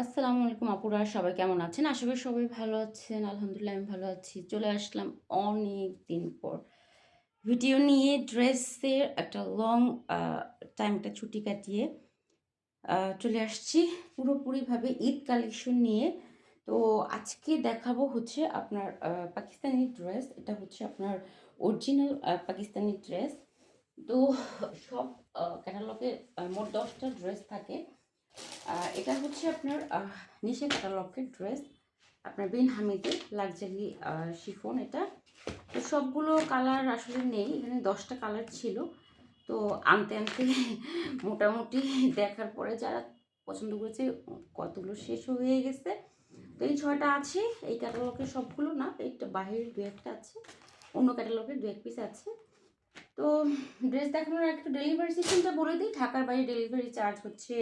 আসসালামু আলাইকুম আপুরা, সবাই কেমন আছেন? আশা করি সবাই ভালো আছেন। আলহামদুলিল্লাহ আমি ভালো আছি। চলে আসলাম অনেক দিন পর। ভিডিও নিয়ে ড্রেসের একটা লং টাইমটা ছুটি কাটিয়ে চলে আসছি পুরোপুরিভাবে ঈদ কালেকশন নিয়ে। তো আজকে দেখাবো হচ্ছে আপনার পাকিস্তানি ড্রেস এটা হচ্ছে আপনার অরিজিনাল পাকিস্তানি ড্রেস তো সব ক্যাটালগে মোট দশটা ড্রেস থাকে। এটা হচ্ছে আপনার নিশে ক্যাটালগের ড্রেস আপনার বিন হামিদের লাক্সারি শিফন এটা। তো সবগুলো কালার আসলে নেই, এখানে দশটা কালার ছিল। তো আনতে আনতে মোটামুটি দেখার পরে যারা পছন্দ করেছে, কতগুলো শেষ হয়ে গেছে। তো এই ছয়টা আছে, এই ক্যাটালগের সবগুলো না, এইটা বাহিরের দু একটা আছে, অন্য ক্যাটালগের দু এক পিস আছে। তো ড্রেস দেখানোর একটু ডেলিভারি সিস্টেমটা বলে দিই। ঢাকার বাইরে ডেলিভারি চার্জ হচ্ছে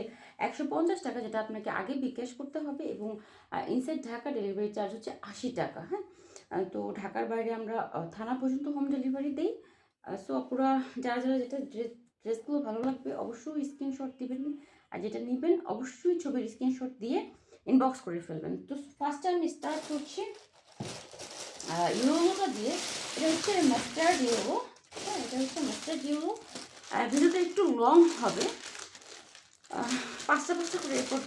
একশো পঞ্চাশ টাকা, যেটা আপনাকে আগে বিকাশ করতে হবে এবং ইনসাইড ঢাকা ডেলিভারি চার্জ হচ্ছে আশি টাকা হ্যাঁ? তো ঢাকার বাইরে আমরা থানা পর্যন্ত হোম ডেলিভারি দিই। সো আপুরা, যারা যারা যেটা ড্রেস ড্রেসগুলো ভালো লাগবে অবশ্যই স্ক্রিনশট দিবেন। আর যেটা নেবেন অবশ্যই ছবির স্ক্রিনশট দিয়ে ইনবক্স করে ফেলবেন। তো ফার্স্ট টাইম স্টার্ট করছি ইউরোটা দিয়ে। এটা হচ্ছে মাস্টার্ড ইউরো এটা হচ্ছে মাস্টার্ড ইউরো আর ভিডিওটা একটু লং হবে। পাঁচটা পাঁচটা করে এরপর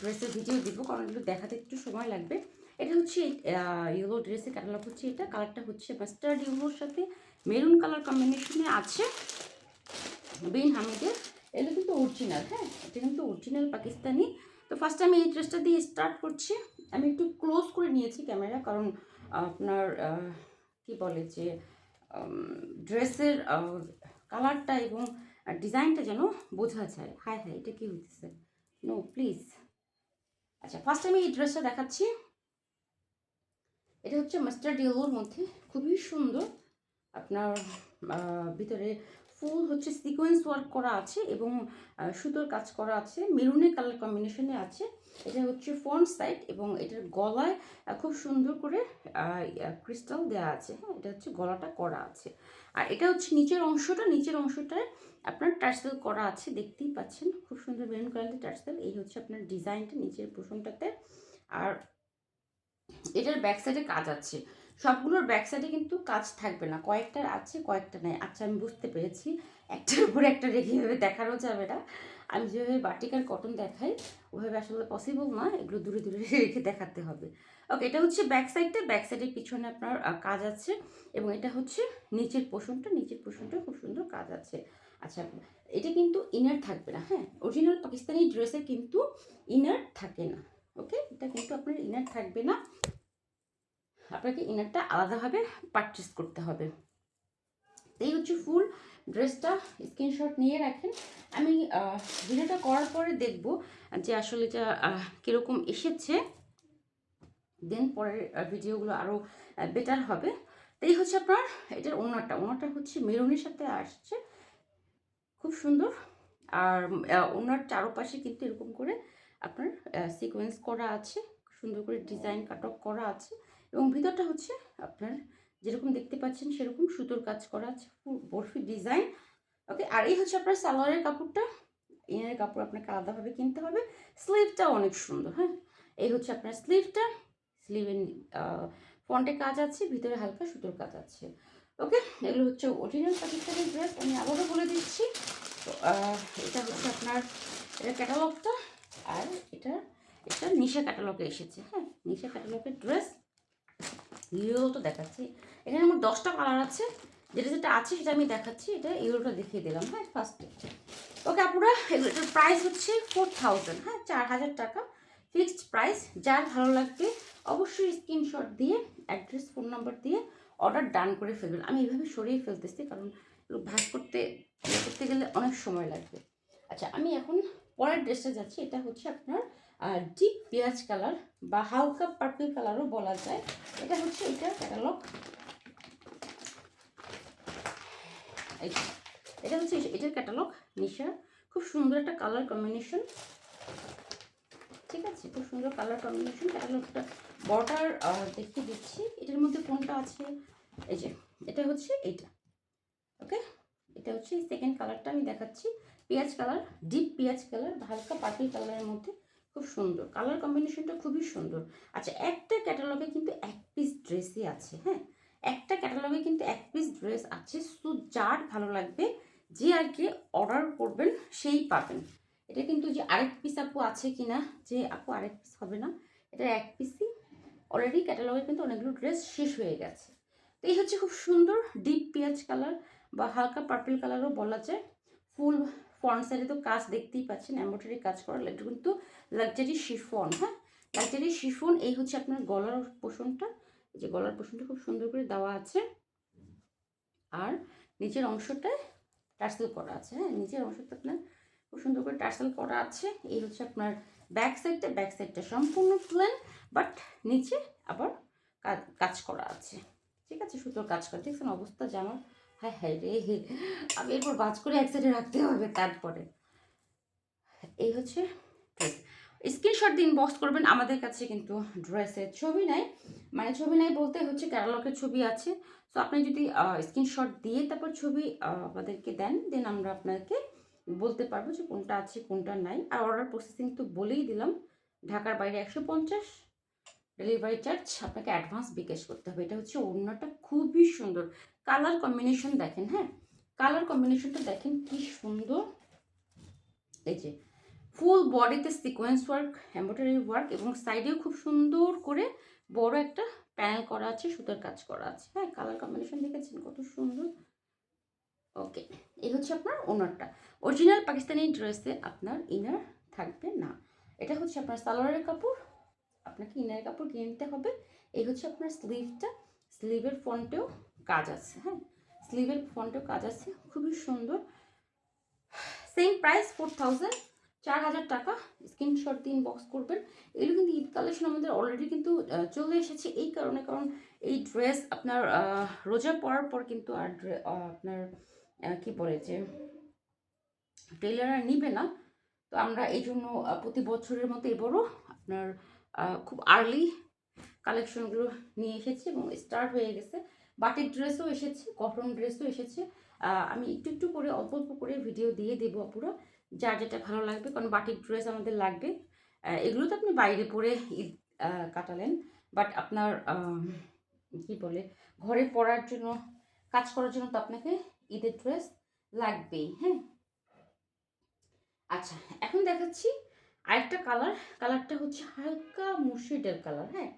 ড্রেসের ভিডিও দিব, কারণ এগুলো দেখাতে একটু সময় লাগবে। এটা হচ্ছে ইউরো ড্রেসের ক্যাটালগ হচ্ছে এটা। কালারটা হচ্ছে মাস্টার্ড ইউরোর সাথে মেরুন কালার কম্বিনেশনে আছে। বিন হামিদের এটা কিন্তু অরিজিনাল হ্যাঁ? এটা কিন্তু অরিজিনাল পাকিস্তানি। তো ফার্স্ট আমি এই ড্রেসটা দিয়ে স্টার্ট করছি। আমি একটু ক্লোজ করে নিয়েছি ক্যামেরা কারণ আপনার কি বলে যে ড্রেসের কালারটা এবং ডিজাইনটা যেন বোঝা যায়। হায় হায়, এটা কি হইতেছে? নো প্লিজ আচ্ছা ফার্স্ট আমি এই ড্রেসটা দেখাচ্ছি। এটা হচ্ছে মাস্টার্ড ইয়েলোর মধ্যে। খুবই সুন্দর। আপনার ভিতরে ফুল হচ্ছে সিকোয়েন্স ওয়ার্ক করা আছে এবং সুতোর কাজ করা আছে, মেরুনের কালার কম্বিনেশনে আছে। এটা হচ্ছে ফ্রন্ট সাইড এবং এটার গলায় খুব সুন্দর করে ক্রিস্টাল দেওয়া আছে হ্যাঁ? এটা হচ্ছে গলাটা করা আছে। আর এটা হচ্ছে নিচের অংশটা, নিচের অংশটায় আপনার টার্সেল করা আছে, দেখতেই পাচ্ছেন। খুব সুন্দর মেরুন কালারের টার্সেল, এই হচ্ছে আপনার ডিজাইনটা নিচের পোষণটাতে আর এটার ব্যাক সাইডে কাজ আছে। সবগুলোর ব্যাক সাইডে কিন্তু কাজ থাকবে না। কয়েকটার আছে, কয়েকটা নেই। আচ্ছা আমি বুঝতে পেরেছি। একটার উপরে একটা রেখে এভাবে দেখানো যাবে না। আমি যেভাবে বাটিকার কটন দেখাই, ওভাবে আসলে পসিবল না। এগুলো দূরে দূরে রেখে দেখাতে হবে। ওকে এটা হচ্ছে ব্যাক সাইডটা ব্যাক সাইডের পিছনে আপনার কাজ আছে এবং এটা হচ্ছে নিচের পোষণটা নিচের পোষণটা খুব সুন্দর কাজ আছে। আচ্ছা এটা কিন্তু ইনার থাকবে না হ্যাঁ? অরিজিনাল পাকিস্তানি ড্রেসে কিন্তু ইনার থাকে না। ওকে এটা কিন্তু আপনার ইনার থাকবে না। আপনাকে ইনারটা আলাদাভাবে পারচেস করতে হবে। এই হচ্ছে ফুল ড্রেসটা স্ক্রিনশট নিয়ে রাখেন। আমি ভিডিওটা করার পরে দেখব যে আসলে এটা কীরকম এসেছে। দেন পরের ভিডিওগুলো আরও বেটার হবে। তো এই হচ্ছে আপনার, এটার ওনারটা ওনারটা হচ্ছে মেরুনের সাথে আসছে। খুব সুন্দর। আর ওনার চারপাশে কিন্তু এরকম করে আপনার সিকোয়েন্স করা আছে। সুন্দর করে ডিজাইন কাটক করা আছে। এবং ভিতরটা হচ্ছে আপনার যেরকম দেখতে পাচ্ছেন সেরকম সুতোর কাজ করা আছে বরফি ডিজাইন। ওকে, আর এই হচ্ছে আপনার সালোয়ারের কাপড়টা। ইনারের কাপড় আপনাকে আলাদাভাবে কিনতে হবে। স্লিভটা অনেক সুন্দর হ্যাঁ? এই হচ্ছে আপনার স্লিভটা। স্লিভের ফ্রন্টে কাজ আছে, ভিতরে হালকা সুতোর কাজ আছে। ওকে, এগুলো হচ্ছে অরিজিনাল পাকিস্তানি ড্রেস আমি আবারও বলে দিচ্ছি। তো এটা হচ্ছে আপনার, এটা ক্যাটালগটা আর এটা এটা নিশা ক্যাটালগে এসেছে হ্যাঁ? নিশা ক্যাটালগের ড্রেস ইউরোটা দেখাচ্ছি। এখানে আমার দশটা কালার আছে। যেটা যেটা আছে সেটা আমি দেখাচ্ছি। এটা ইউরোটা দেখিয়ে দিলাম হ্যাঁ ফার্স্টে ওকে আপুরা, এটার প্রাইস হচ্ছে ফোর থাউজেন্ড হ্যাঁ চার হাজার টাকা। ফিক্সড প্রাইস যার ভালো লাগবে, অবশ্যই স্ক্রিনশট দিয়ে অ্যাড্রেস ফোন নাম্বার দিয়ে অর্ডার ডান করে ফেলবেন। আমি এইভাবে সরিয়ে ফেলতেছি, কারণ ভাগ করতে করতে গেলে অনেক সময় লাগবে। আচ্ছা আমি এখন পরের ড্রেসটা যাচ্ছি। এটা হচ্ছে আপনার ডিপ পেঁয়াজ কালার বা হালকা পার্পল কালারও বলা যায়। এটা হচ্ছে এটা ক্যাটালগ এটা হচ্ছে এটার ক্যাটালগ নিশা খুব সুন্দর একটা কালার কম্বিনেশন ঠিক আছে? খুব সুন্দর কালার কম্বিনেশন ক্যাটালগটা বর্ডার দেখিয়ে দিচ্ছি। এটার মধ্যে কোনটা আছে? এই যে, এটা হচ্ছে এইটা। ওকে এটা হচ্ছে সেকেন্ড কালারটা আমি দেখাচ্ছি। পেঁয়াজ কালার ডিপ পেঁয়াজ কালার হালকা পার্পল কালারের মধ্যে। খুব সুন্দর। কালার কম্বিনেশনটা খুবই সুন্দর। আচ্ছা একটা ক্যাটালগে কিন্তু এক পিস ড্রেসই আছে হ্যাঁ? একটা ক্যাটালগে কিন্তু এক পিস ড্রেস আছে সো যার ভালো লাগবে, যে আর কি অর্ডার করবেন, সেই পাবেন। এটা কিন্তু যে আরেক পিস আপু আছে কি না যে আপু আরেক পিস হবে না, এটা এক পিসই অলরেডি ক্যাটালগে কিন্তু অনেকগুলো ড্রেস শেষ হয়ে গেছে। তো এই হচ্ছে খুব সুন্দর ডিপ পেঁয়াজ কালার বা হালকা পার্পল কালারও বলা যায়। ফুল ফ্রন্ট সাইডে তো কাজ দেখতেই পাচ্ছেন, এম্ব্রয়ডারি কাজ করা এটা কিন্তু লাক্সারি শিফন হ্যাঁ? লাক্সারি শিফন এই হচ্ছে আপনার গলার পোষণটা। এই যে গলার পোষণটা খুব সুন্দর করে দেওয়া আছে। আর নিচের অংশটায় টার্সেল করা আছে হ্যাঁ? নিচের অংশটা আপনার খুব সুন্দর করে টার্সেল করা আছে। এই হচ্ছে আপনার ব্যাক সাইডটা ব্যাক সাইডটা সম্পূর্ণ প্লেন বাট নিচে আবার কাজ- করা আছে। ঠিক আছে, সুতোর কাজ করা, ঠিক দেখছেন অবস্থা জামার হ্যাঁ হ্যাঁ রে, আমি এরপর বাজ করে এক সাইডে রাখতে হবে তারপরে। এই হচ্ছে স্ক্রিনশট দিন বক্স করবেন আমাদের কাছে কিন্তু ড্রেসের ছবি নাই। মানে ছবি নাই বলতে হচ্ছে ক্যাটালগের ছবি আছে। তো আপনি যদি স্ক্রিনশট দিয়ে তারপর ছবি আমাদেরকে দেন দেন আমরা আপনাকে বলতে পারব যে কোনটা আছে, কোনটা নাই। আর অর্ডার প্রসেসিং তো বলেই দিলাম, ঢাকার বাইরে একশো পঞ্চাশ। ডেলিভারি চার্জ আপনাকে অ্যাডভান্স বিকাশ করতে হবে। এটা হচ্ছে ওড়নাটা খুবই সুন্দর। কালার কম্বিনেশন দেখেন হ্যাঁ? কালার কম্বিনেশনটা দেখেন কি সুন্দর। এই যে, ফুল বডিতে সিকোয়েন্স ওয়ার্ক, এম্ব্রয়ডারি ওয়ার্ক এবং সাইডেও খুব সুন্দর করে বড় একটা প্যানেল করা আছে, সুতার কাজ করা আছে। হ্যাঁ কালার কম্বিনেশন দেখেছেন? কত সুন্দর। ওকে, এই হচ্ছে আপনার ওনারটা অরিজিনাল পাকিস্তানি ড্রেসে আপনার ইনার থাকবে না। এটা হচ্ছে আপনার সালোয়ারের কাপড় আপনাকে ইনার কাপড় কিনে নিতে হবে এই হচ্ছে আপনার স্লিভটা স্লিভের ফ্রন্টেও কাজ আছে হ্যাঁ স্লিভের ফ্রন্টেও কাজ আছে খুবই সুন্দর সেম প্রাইস ফোর থাউজেন্ড চার হাজার টাকা স্ক্রিনশট দিন বক্স করবেন এগুলো কিন্তু ঈদ কালেকশন আমাদের অলরেডি কিন্তু চলে এসেছে এই কারণে কারণ এই ড্রেস আপনার রোজা পরার পর কিন্তু আর আপনার কি বলে যে টেলার আর নিবে না তো আমরা এই জন্য প্রতি বছরের মতো এবারও আপনার খুব আর্লি কালেকশনগুলো নিয়ে এসেছি এবং স্টার্ট হয়ে গেছে। বাটিক ড্রেসও এসেছে কটন ড্রেসও এসেছে। আমি একটু একটু করে, অল্প অল্প করে ভিডিও দিয়ে দেবো পুরো যার যেটা ভালো লাগবে, কারণ বাটিক ড্রেস আমাদের লাগবে। এগুলো তো আপনি বাইরে পরে ঈদ কাটালেন বাট আপনার কি বলে, ঘরে পড়ার জন্য, কাজ করার জন্য তো আপনাকে ঈদের ড্রেস লাগবেই হ্যাঁ? আচ্ছা এখন দেখাচ্ছি আরেকটা কালার কালারটা হচ্ছে হালকা মুর্শিডের কালার হ্যাঁ?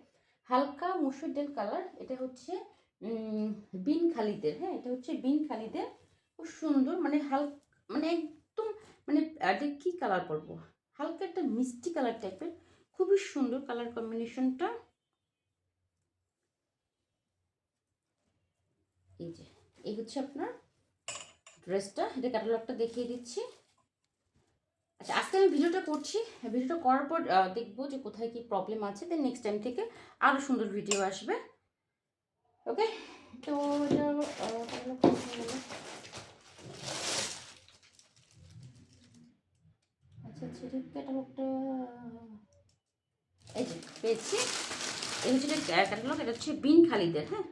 হালকা মুর্শিডের কালার এটা হচ্ছে বিন খালিদের হ্যাঁ? এটা হচ্ছে বিন খালিদের, খুব সুন্দর মানে হাল মানে একদম মানে এটা কী কালার পরবো হালকা একটা মিষ্টি কালার টাইপের খুবই সুন্দর কালার কম্বিনেশনটা এই যে, এই হচ্ছে আপনার ড্রেসটা এটা ক্যাটালগটা দেখিয়ে দিচ্ছি। আচ্ছা আজকে আমি ভিডিওটা করছি। ভিডিওটা করার পর দেখব যে কোথায় কি প্রবলেম আছে। দেন নেক্সট টাইম থেকে আরও সুন্দর ভিডিও আসবে। ওকে তো? আচ্ছা আচ্ছা এই যে পেয়েছি। এই হচ্ছে এটা হচ্ছে হ্যাঁ?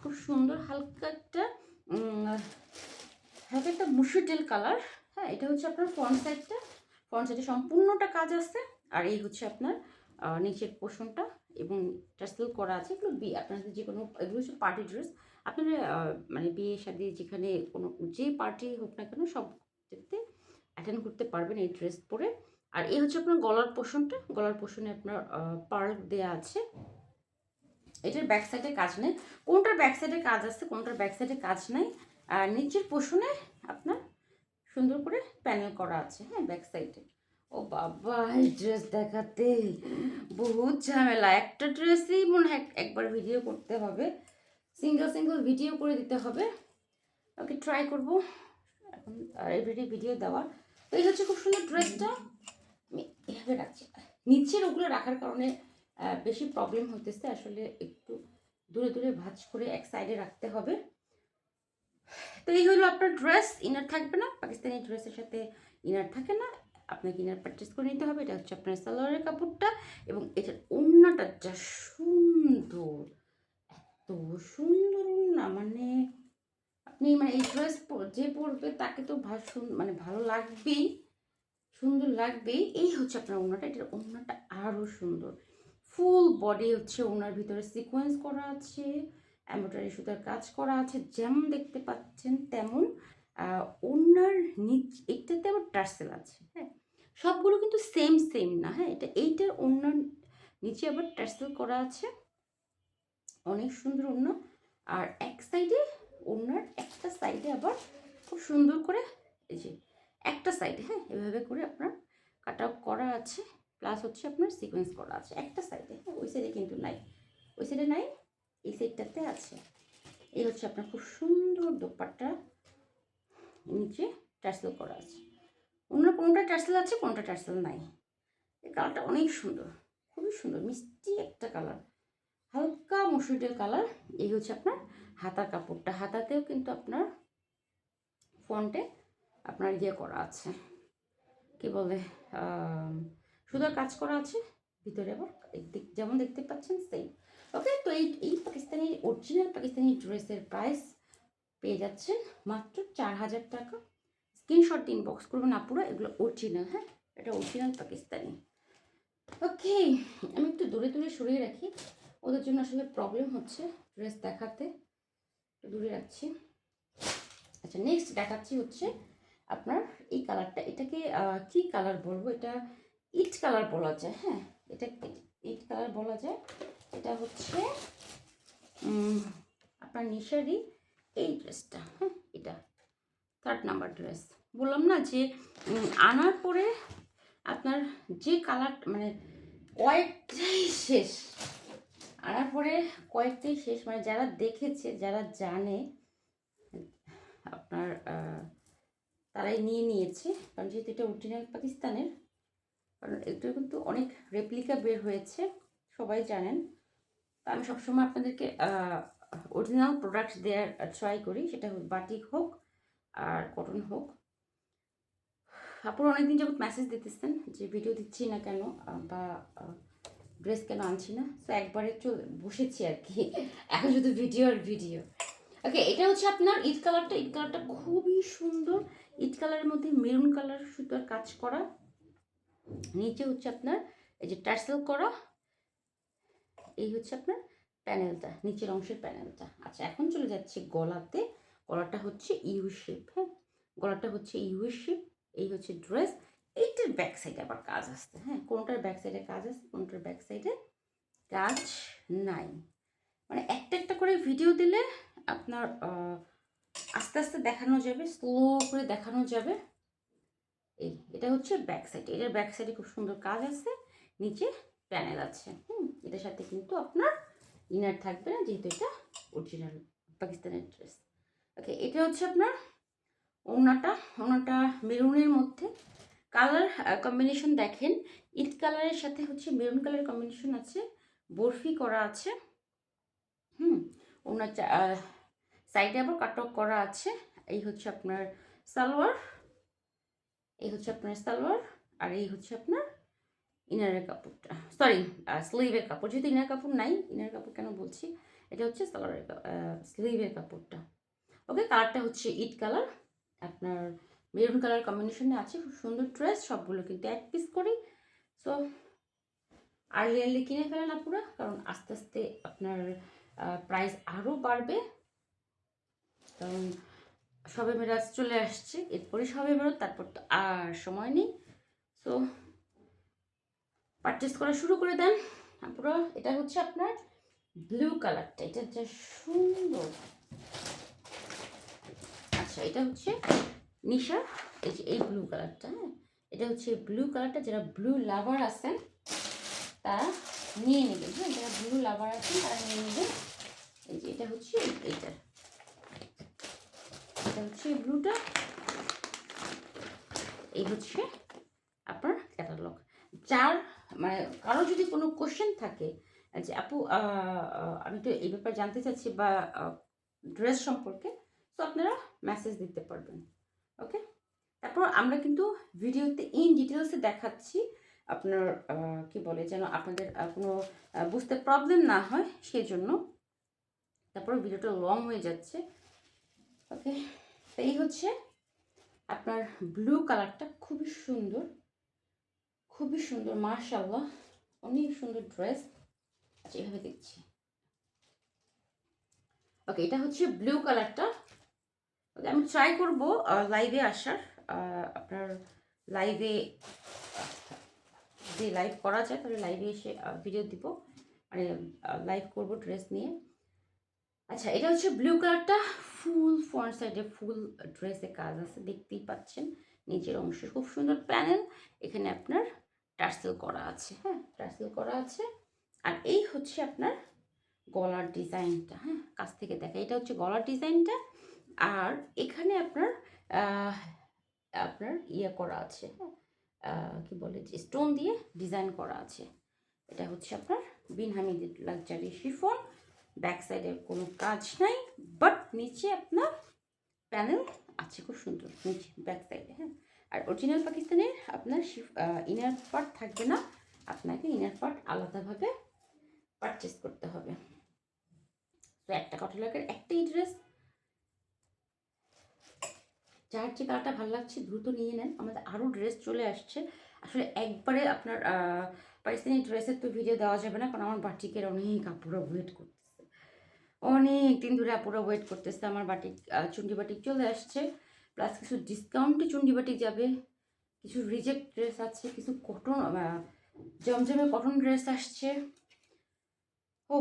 খুব সুন্দর, হালকা একটা হালকা একটা মুসুর কালার হ্যাঁ এটা হচ্ছে আপনার ফ্রন্ট সাইডটা ফ্রন্ট সাইডে সম্পূর্ণটা কাজ আছে। আর এই হচ্ছে আপনার নিচের পোর্শনটা এবং টার্সেল করা আছে। এগুলো বিয়ে আপনাদের যে কোনো এগুলো হচ্ছে পার্টি ড্রেস আপনারা মানে বিয়ে, শাদী, যেখানে কোনো, যে পার্টি হোক না কেন, সব ক্ষেত্রে অ্যাটেন্ড করতে পারবেন এই ড্রেস পরে। আর এই হচ্ছে আপনার গলার পোর্শনটা গলার পোর্শনে আপনার পার্ল দেওয়া আছে। এটার ব্যাক সাইডে কাজ নেই। কোনটার ব্যাক সাইডে কাজ আছে, কোনটার ব্যাক সাইডে কাজ নেই। আর নিচের পোর্শনে আপনার সুন্দর করে প্যানেল করা আছে হ্যাঁ ব্যাক সাইডে ও বাবা, এই ড্রেস দেখাতে বহুত ঝামেলা। একটা ড্রেসই মনে হয় এক- একবার ভিডিও করতে হবে। সিঙ্গেল সিঙ্গেল ভিডিও করে দিতে হবে। ওকে ট্রাই করব। এখন এভরিডে ভিডিও দেওয়ার তো এই হচ্ছে খুব সুন্দর ড্রেসটা আমি এভাবে রাখছি। নিচের ওগুলো রাখার কারণে বেশি প্রবলেম হতেছে আসলে একটু দূরে দূরে ভাঁজ করে এক সাইডে রাখতে হবে। তো এই হলো আপনার ড্রেস ইনার থাকবে না, পাকিস্তানি ড্রেসের সাথে ইনার থাকে না, আপনাকে ইনার পারচেস করে নিতে হবে, এটা হচ্ছে আপনার সালোয়ারের কাপড়টা এবং এটার ওড়নাটা যা সুন্দর, এত সুন্দর ওড়না মানে আপনি মানে এই ড্রেস যে পরবে তাকে তো মানে ভালো লাগবেই, সুন্দর লাগবে এই হচ্ছে আপনার ওনাটা এটার ওনাটা আরও সুন্দর। ফুল বডি হচ্ছে ওনার ভিতরে সিকোয়েন্স করা আছে। এমব্রয়ডারি সুতার কাজ করা আছে, যেমন দেখতে পাচ্ছেন তেমন। ওনার নিচ এটাতে আবার টার্সেল আছে হ্যাঁ? সবগুলো কিন্তু সেম সেম না হ্যাঁ? এটা, এইটার ওনার নিচে আবার টার্সেল করা আছে। অনেক সুন্দর ওড়না। আর এক সাইডে ওনার একটা সাইডে আবার খুব সুন্দর করে, এই যে একটা সাইডে হ্যাঁ? এভাবে করে আপনার কাট আউট করা আছে। প্লাস হচ্ছে আপনার সিকোয়েন্স করা আছে। একটা সাইডে হ্যাঁ? ওই সাইডে কিন্তু নাই। ওই সাইডে নাই। এই সাইডটাতে আছে। এই হচ্ছে আপনার খুব সুন্দর দোপাট্টা। নিচে টার্সেল করা আছে। অন্য কোনটা টার্সেল আছে, কোনটা টার্সেল নাই। এই কালারটা অনেক সুন্দর, খুবই সুন্দর, মিষ্টি একটা কালার হালকা মসুরিটের কালার এই হচ্ছে আপনার হাতার কাপড়টা। হাতাতেও কিন্তু আপনার ফন্টে আপনার ইয়ে করা আছে। কি বলে সুতার কাজ করা আছে। ভিতরে আবার যেমন দেখতে পাচ্ছেন সেই ওকে, তো এই এই পাকিস্তানি অরিজিনাল পাকিস্তানি ড্রেসের প্রাইস পেয়ে যাচ্ছেন মাত্র চার হাজার টাকা। স্ক্রিনশট ইনবক্স করবেন আপুরা এগুলো অরিজিনাল হ্যাঁ? এটা অরিজিনাল পাকিস্তানি। ওকে, আমি একটু দূরে দূরে সরিয়ে রাখি। ওদের জন্য আসলে প্রবলেম হচ্ছে ড্রেস দেখাতে। দূরে রাখছি। আচ্ছা নেক্সট দেখাচ্ছি হচ্ছে আপনার এই কালারটা এটাকে কি কালার বলব? এটা ইট কালার বলা যায় হ্যাঁ? এটা ইট কালার বলা যায়। এটা হচ্ছে আপনার নিশারি, এই ড্রেসটা হ্যাঁ এটা থার্ড নাম্বার ড্রেস বললাম না যে আনার পরে আপনার যে কালার মানে কয়েকটাই শেষ, আনার পরে কয়েকটাই শেষ মানে যারা দেখেছে, যারা জানে, আপনার তারাই নিয়ে নিয়েছে, কারণ যেহেতু এটা অরিজিনাল পাকিস্তানের, কারণ এটা কিন্তু অনেক রেপ্লিকা বের হয়েছে, সবাই জানেন। আমি সবসময় আপনাদেরকে অরিজিনাল প্রোডাক্ট দেওয়ার ট্রাই করি। সেটা বাটিক হোক আর কটন হোক। আপনারা অনেকদিন যাবত মেসেজ দিতেছেন যে ভিডিও দিচ্ছি না কেন বা ড্রেস কেন আনছি না। তো একবারে চল বসেছি আর কি। এখন শুধু ভিডিও আর ভিডিও ওকে এটা হচ্ছে আপনার ইট কালারটা ইট কালারটা খুবই সুন্দর। ইট কালারের মধ্যে মেরুন কালার সুতোর কাজ করা। নিচে হচ্ছে আপনার এই যে টার্সেল করা। এই হচ্ছে আপনার প্যানেলটা নিচের অংশের প্যানেলটা আচ্ছা এখন চলে যাচ্ছে গলাতে। গলাটা হচ্ছে ইউ শেপ হ্যাঁ? গলাটা হচ্ছে ইউ শেপ এই হচ্ছে ড্রেস এইটার ব্যাক সাইডে আবার কাজ আসছে হ্যাঁ? কোনটার ব্যাক সাইডে কাজ আছে কোনটার ব্যাক সাইডে কাজ নাই। মানে একটা একটা করে ভিডিও দিলে আপনার আস্তে আস্তে দেখানো যাবে স্লো করে দেখানো যাবে। এই, এটা হচ্ছে ব্যাক সাইড এটার ব্যাক সাইডে খুব সুন্দর কাজ আছে, নিচে প্যানেল আছে, হুম? এটার সাথে কিন্তু আপনার ইনার থাকবে না, যেহেতু এটা অরিজিনাল পাকিস্তানের ড্রেস ওকে এটা হচ্ছে আপনার ওনাটা ওনাটা মেরুনের মধ্যে। কালার কম্বিনেশন দেখেন। ইট কালারের সাথে হচ্ছে মেরুন কালার কম্বিনেশন আছে। বরফি করা আছে। হুম ওনার সাইডে আবার কাট অফ করা আছে। এই হচ্ছে আপনার সালোয়ার। এই হচ্ছে আপনার সালোয়ার। আর এই হচ্ছে আপনার ইনারের কাপড়টা সরি স্লিভের কাপড় যেহেতু ইনার কাপড় নাই ইনার কাপড় কেন বলছি? এটা হচ্ছে সালোয়ারের স্লিভের কাপড়টা ওকে কালারটা হচ্ছে ইট কালার আপনার মেরুন কালার কম্বিনেশনে আছে, খুব সুন্দর ড্রেস সবগুলো কিন্তু এক পিস করেই। সো আর্লি আর্লি কিনে ফেলেন আপুরা, কারণ আস্তে আস্তে আপনার প্রাইস আরও বাড়বে। কারণ সবে মেরাজ চলে আসছে এরপরে সবে মেরাজ তারপর তো আর সময় নেই। সো পারচেস করা শুরু করে দেন। আপুরা এটা হচ্ছে আপনার ব্লু কালারটা এটা যা সুন্দর। আচ্ছা এটা হচ্ছে নিশা। এই যে এই ব্লু কালারটা হ্যাঁ? এটা হচ্ছে ব্লু কালারটা যারা ব্লু লাভার আছেন, তারা নিয়ে নেবেন। হ্যাঁ যারা ব্লু লাভার আছেন, তারা নিয়ে নেবেন। এই যে এটা হচ্ছে এইটা। এটা হচ্ছে ব্লুটা এই হচ্ছে আপনার ক্যাটালগ যার মানে কারও যদি কোনো কোশ্চেন থাকে, যে আপু আমি তো এই ব্যাপারে জানতে চাচ্ছি বা ড্রেস সম্পর্কে, তো আপনারা মেসেজ দিতে পারবেন ওকে তারপর আমরা কিন্তু ভিডিওতে ইন ডিটেলসে দেখাচ্ছি আপনার কি বলে যেন আপনাদের কোনো বুঝতে প্রবলেম না হয় সেই জন্য তারপর ভিডিওটা লং হয়ে যাচ্ছে ওকে এই হচ্ছে আপনার ব্লু কালারটা খুবই সুন্দর। খুবই সুন্দর মার্শাল্লাহ অনেক সুন্দর ড্রেস আচ্ছা এভাবে দেখছি। ওকে এটা হচ্ছে ব্লু কালারটা আমি ট্রাই করব লাইভে আসার। আপনার লাইভে যদি লাইভ করা যায়, তাহলে লাইভে এসে ভিডিও দিব। মানে লাইভ করব ড্রেস নিয়ে। আচ্ছা এটা হচ্ছে ব্লু কালারটা ফুল ফ্রন্ট সাইডে ফুল ড্রেসে কাজ আছে, দেখতেই পাচ্ছেন। নিচের অংশে খুব সুন্দর প্যানেল। এখানে আপনার টার্সেল করা আছে হ্যাঁ? টার্সেল করা আছে। আর এই হচ্ছে আপনার গলার ডিজাইনটা হ্যাঁ? কাছ থেকে দেখা। এটা হচ্ছে গলার ডিজাইনটা। আর এখানে আপনার আপনার ইয়ে করা আছে হ্যাঁ? কি বলে যে, স্টোন দিয়ে ডিজাইন করা আছে। এটা হচ্ছে আপনার বিন হামিদের লাক্সারি শিফন। ব্যাক সাইডে কোনো কাজ নাই, বাট নিচে আপনার প্যানেল আছে, খুব সুন্দর, নিচে ব্যাক সাইডে হ্যাঁ? আর অরিজিনাল পাকিস্তানের আপনার ইনার পার্ট থাকবে না, আপনাকে ইনার পার্ট আলাদাভাবে পারচেস করতে হবে। তো একটা কটলকের একটাই ড্রেস যার যে কালারটা ভালো লাগছে দ্রুত নিয়ে নেন। আমাদের আরও ড্রেস চলে আসছে। আসলে একবারে আপনার পাকিস্তানি ড্রেসের তো ভিডিও দেওয়া যাবে না, কারণ আমার বাটিকের অনেক আপুরা ওয়েট করতেছে। অনেক দিন ধরে আপুরা ওয়েট করতেছে, আমার বাটিক চুন্ডি বাটিক চলে আসছে। প্লাস কিছু ডিসকাউন্টে চুন্ডি বাটিক যাবে। কিছু রিজেক্ট ড্রেস আছে কিছু কটন জমজমে কটন ড্রেস আসছে। ও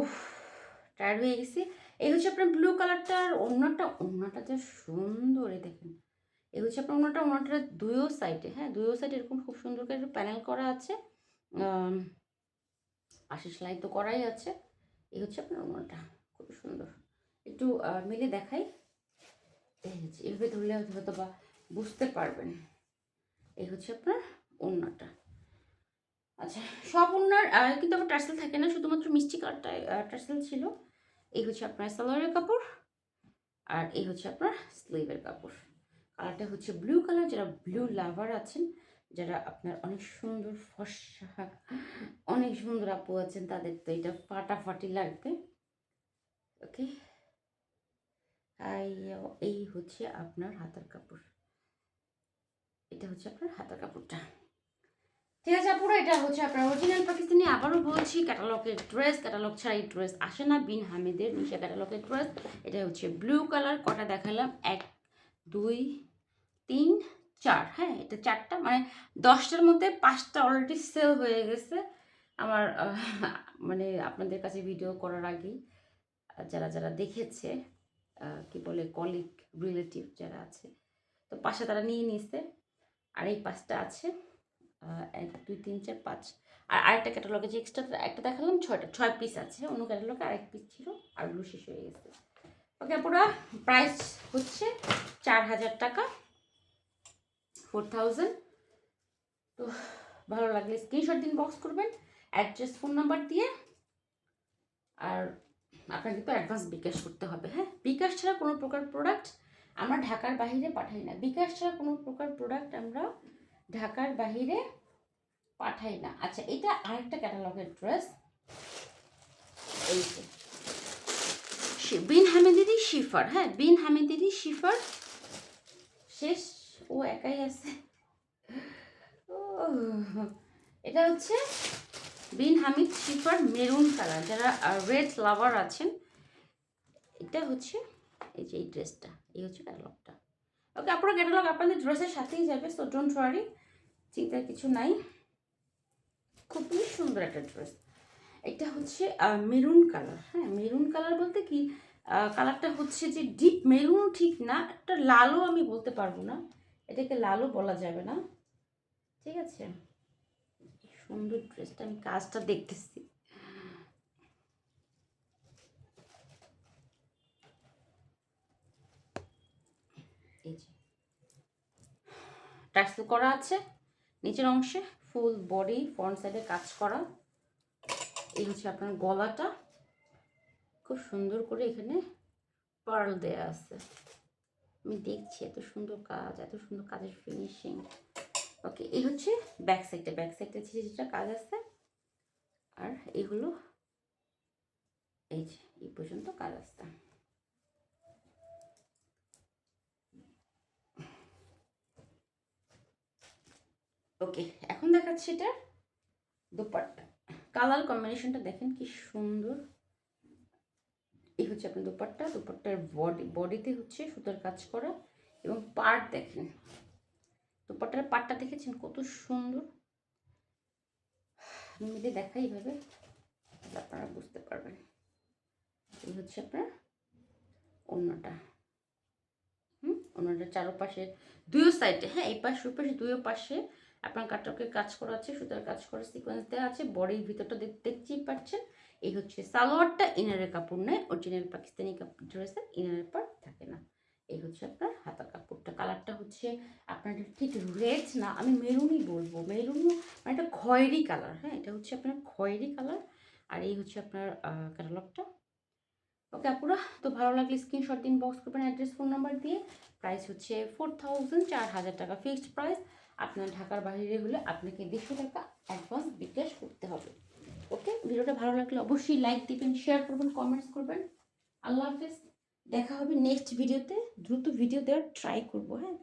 টায়ার্ড হয়ে গেছি। এই হচ্ছে আপনার ব্লু কালারটার অন্যটা অন্যটা যে সুন্দর দেখেন। এই হচ্ছে আপনার অন্যটা অন্যটা দুইও সাইডে হ্যাঁ দুইও সাইডে এরকম খুব সুন্দর করে প্যানেল করা আছে। আম, পাশে সেলাই তো করাই আছে। এই হচ্ছে আপনার অন্যটা খুব সুন্দর। একটু মিলে দেখাই। এভাবে ধরলে হয়তো বা বুঝতে পারবেন। এই হচ্ছে আপনার অন্যটা আচ্ছা সব ওনার কিন্তু আবার টার্সেল থাকে না, শুধুমাত্র মিষ্টি কালারটা টার্সেল ছিল। এই হচ্ছে আপনার সালোয়ারের কাপড় আর এই হচ্ছে আপনার স্লিভের কাপড়। কালারটা হচ্ছে ব্লু কালার, যারা ব্লু লাভার আছেন, যারা আপনার অনেক সুন্দর ফর্সা, অনেক সুন্দর আপু আছেন, তাদের তো এটা ফাটাফাটি লাগবে। ওকে? এই হচ্ছে আপনার হাতার কাপড়। এটা হচ্ছে আপনার হাতার কাপড়টা। ঠিক আছে আপুরা, এটা হচ্ছে আপনার অরিজিনাল পাকিস্তানি। আবারও বলছি ক্যাটালগের ড্রেস ক্যাটালগ ছাড়া এই ড্রেস আসে না। বিন হামিদের নিশা ক্যাটালগের ড্রেস এটা হচ্ছে ব্লু কালার কটা দেখালাম? এক, দুই, তিন, চার। হ্যাঁ এটা চারটা মানে দশটার মধ্যে পাঁচটা অলরেডি সেল হয়ে গেছে। আমার মানে আপনাদের কাছে ভিডিও করার আগেই, যারা যারা দেখেছে কি বলে কলিগ রিলেটিভ যারা আছে। তো পাশে তারা নিয়ে নিয়েছে। আর এই পাঁচটা আছে এক, দুই, তিন, চার, পাঁচ। আর আরেকটা ক্যাটালগে যে এক্সট্রা একটা দেখালাম, ছয়টা, ছয় পিস আছে। অন্য ক্যাটালগে আরেক পিস ছিল, আর ওগুলো শেষ হয়ে গেছে। ওকে পুরো প্রাইস হচ্ছে চার হাজার টাকা ফোর থাউজেন্ড তো ভালো লাগলে স্ক্রিনশট দিন বক্স করবেন অ্যাড্রেস ফোন নাম্বার দিয়ে। আর আপনাকে তো অ্যাডভান্স বিকাশ করতে হবে হ্যাঁ? বিকাশ ছাড়া কোনো প্রকার প্রোডাক্ট আমরা ঢাকার বাহিরে পাঠাই না। বিকাশ ছাড়া কোনো প্রকার প্রোডাক্ট আমরা ঢাকার বাইরে পাঠাই না। আচ্ছা এটা আরেকটা ক্যাটালগের ড্রেস এই বিন হামিদিদি শিফার হ্যাঁ? বিন হামিদিদি শিফার। শেষ, ও একাই আছে। এটা হচ্ছে বিন হামিদ শিফার মেরুন কালার, যারা রেড লাভার আছেন, এটা হচ্ছে এই যে এই ড্রেসটা এই হচ্ছে ক্যাটালগটা ওকে আপনার ক্যাটালগ আপনাদের ড্রেসের সাথেই যাবে সো ডোন্ট ওয়ারি চিন্তার কিছু নাই। খুবই সুন্দর একটা ড্রেস এটা হচ্ছে মেরুন কালার। হ্যাঁ মেরুন কালার বলতে কি? কালারটা হচ্ছে যে ডিপ মেরুন ঠিক না, একটা লালও আমি বলতে পারব না। এটাকে লালও বলা যাবে না। ঠিক আছে? সুন্দর ড্রেসটা, আমি কাজটা দেখতেছি। এই করা আছে, নিচের অংশে ফুল বডি ফ্রন্ট সাইডে কাজ করা। এই হচ্ছে আপনার গলাটা। খুব সুন্দর করে এখানে পার্ল দেয়া আছে। আমি দেখছি এত সুন্দর কাজ, এত সুন্দর কাজের ফিনিশিং ওকে এই হচ্ছে ব্যাক সাইডটা ব্যাক সাইডে যেটা কাজ আছে। আর এগুলো এই যে, এই পর্যন্ত কাজ আছে। ওকে এখন দেখাচ্ছি এটা দোপাট্টা। কালার কম্বিনেশনটা দেখেন কি সুন্দর। এই হচ্ছে আপনার দোপাট্টা। দোপাট্টার বডি বডিতে হচ্ছে সুতার কাজ করা। এবং পার্ট দেখেন। দোপাট্টার পাটটা দেখেছেন? কত সুন্দর। মিলে দেখাই তাহলে আপনারা বুঝতে পারবেন। এই হচ্ছে আপনার অন্যটা হুম অন্যটা চারোপাশে দুই সাইডে। হ্যাঁ এই পাশে, ওই পাশে পাশে আপনার কাটকের কাজ করা আছে, সুতার কাজ করা সিকোয়েন্স দেওয়া আছে। বডির ভিতরটা দেখ- দেখতেই পাচ্ছেন। এই হচ্ছে সালোয়ারটা, ইনারের কাপড় নেয় অরিজিনাল পাকিস্তানি কাপড় ড্রেসের ইনারের পার্ট থাকে না। এই হচ্ছে আপনার কালারটা হচ্ছে আপনার ঠিক রেড না, আমি মেরুনই বলব। মেরুন মানে একটা খয়েরি কালার হ্যাঁ? এটা হচ্ছে আপনার খয়েরি কালার আর এই হচ্ছে আপনার ক্যাটালগটা ওকে আপুরা, তো ভালো লাগলে স্ক্রিনশট দিন বক্স করবেন অ্যাড্রেস ফোন নাম্বার দিয়ে। প্রাইস হচ্ছে ফোর থাউজেন্ড চার হাজার টাকা ফিক্সড প্রাইস আপনার ঢাকার বাইরে হলে আপনাকে দেড়শো টাকা অ্যাডভান্স বিকাশ করতে হবে। ওকে? ভিডিওটা ভালো লাগলে অবশ্যই লাইক দিবেন শেয়ার করবেন কমেন্টস করবেন। আল্লাহ হাফেজ। দেখা হবে নেক্সট ভিডিওতে দ্রুত ভিডিও দেওয়ার ট্রাই করব হ্যাঁ?